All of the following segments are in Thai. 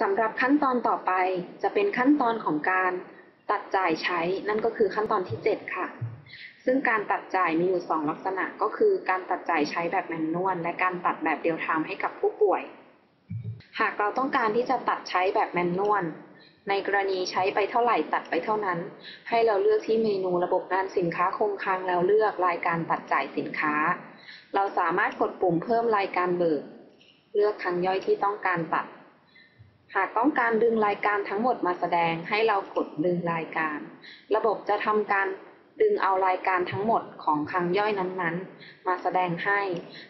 สำหรับขั้นตอนต่อไปจะเป็นขั้นตอนของการตัดจ่ายใช้นั่นก็คือขั้นตอนที่ 7 ค่ะ ซึ่งการตัดจ่ายมีอยู่ 2 ลักษณะก็คือการตัดจ่ายใช้แบบแมนนวลและการตัดแบบเดียวไทม์ให้กับผู้ป่วย หากเราต้องการที่จะตัดใช้แบบแมนนวลในกรณีใช้ไปเท่าไหร่ตัดไปเท่านั้น ให้เราเลือกที่เมนูระบบงานสินค้าคงค้างแล้วเลือกรายการตัดจ่ายสินค้า เราสามารถกดปุ่มเพิ่มรายการเบิก เลือกครั้งย่อยที่ต้องการตัด หากต้องการดึงรายการทั้งหมดมาแสดงให้เรากดดึงรายการ ระบบจะทำการดึงเอารายการทั้งหมดของครั้งย่อยนั้นๆ มาแสดงให้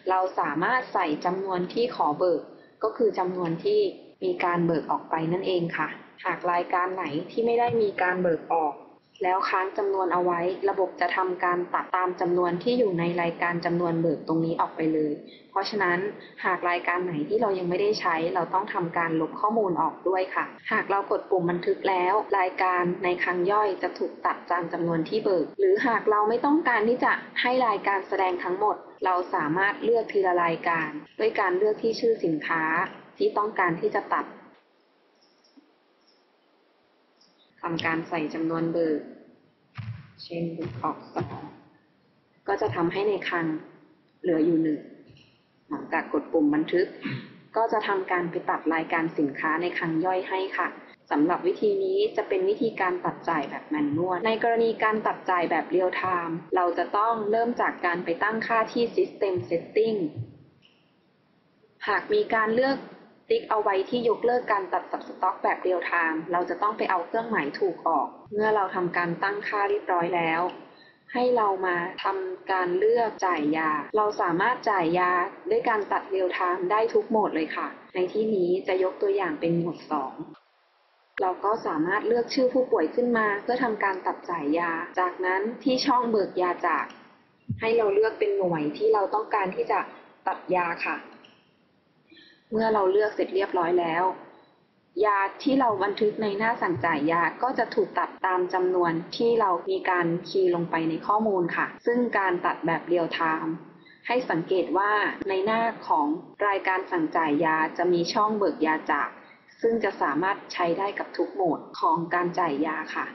เราสามารถใส่จำนวนที่ขอเบิก ก็คือจำนวนที่มีการเบิกออกไปนั่นเองค่ะ หากรายการไหนที่ไม่ได้มีการเบิกออก แล้วค้างจำนวนเอาไว้ ระบบจะทำการตัดตามจำนวนที่อยู่ในรายการจำนวนเบิกตรงนี้ออกไปเลย เพราะฉะนั้นหากรายการไหนที่เรายังไม่ได้ใช้ เราต้องทำการลบข้อมูลออกด้วยค่ะ หากเรากดปุ่มบันทึกแล้ว รายการในครั้งย่อยจะถูกตัดตามจำนวนที่เบิก หรือหากเราไม่ต้องการที่จะให้รายการแสดงทั้งหมด เราสามารถเลือกทีละรายการ ด้วยการเลือกที่ชื่อสินค้าที่ต้องการที่จะตัดทำการใส่จำนวนเบิก เช่นเบิกออกสองก็จะทำให้ในคลังเหลืออยู่หนึ่งหลังจากกดปุ่มบันทึก ก็จะทำการไปตัดรายการสินค้าในคลังย่อยให้ค่ะสำหรับวิธีนี้จะเป็นวิธีการตัดจ่ายแบบแมนนวล ในกรณีการตัดจ่ายแบบเรียลไทม์เราจะต้องเริ่มจากการไปตั้งค่าที่ System Setting หากมีการเลือก ติ๊กเอาไว้ที่ยกเลิกการตัดสับสต็อกแบบเรียลไทม์เราจะต้องไปเอาเครื่องหมายถูกออก เมื่อเราทำการตั้งค่าเรียบร้อยแล้ว ให้เรามาทำการเลือกจ่ายยา เราสามารถจ่ายยาด้วยการตัดเรียลไทม์ได้ทุกโหมดเลยค่ะ ในที่นี้จะยกตัวอย่างเป็นโหมด 2เราก็สามารถเลือกชื่อผู้ป่วยขึ้นมา เพื่อทำการตัดจ่ายยา จากนั้นที่ช่องเบิกยาจาก ให้เราเลือกเป็นหน่วยที่เราต้องการที่จะตัดยาค่ะ เมื่อเราเลือกเสร็จเรียบร้อยแล้ว ยาที่เราบันทึกในหน้าสั่งจ่ายยาก็จะถูกตัดตามจำนวนที่เรามีการคีย์ลงไปในข้อมูลค่ะ ซึ่งการตัดแบบเรียลไทม์ให้สังเกตว่าในหน้าของรายการสั่งจ่ายยาจะมีช่องเบิกยาจาก ซึ่งจะสามารถใช้ได้กับทุกโหมดของการจ่ายยาค่ะ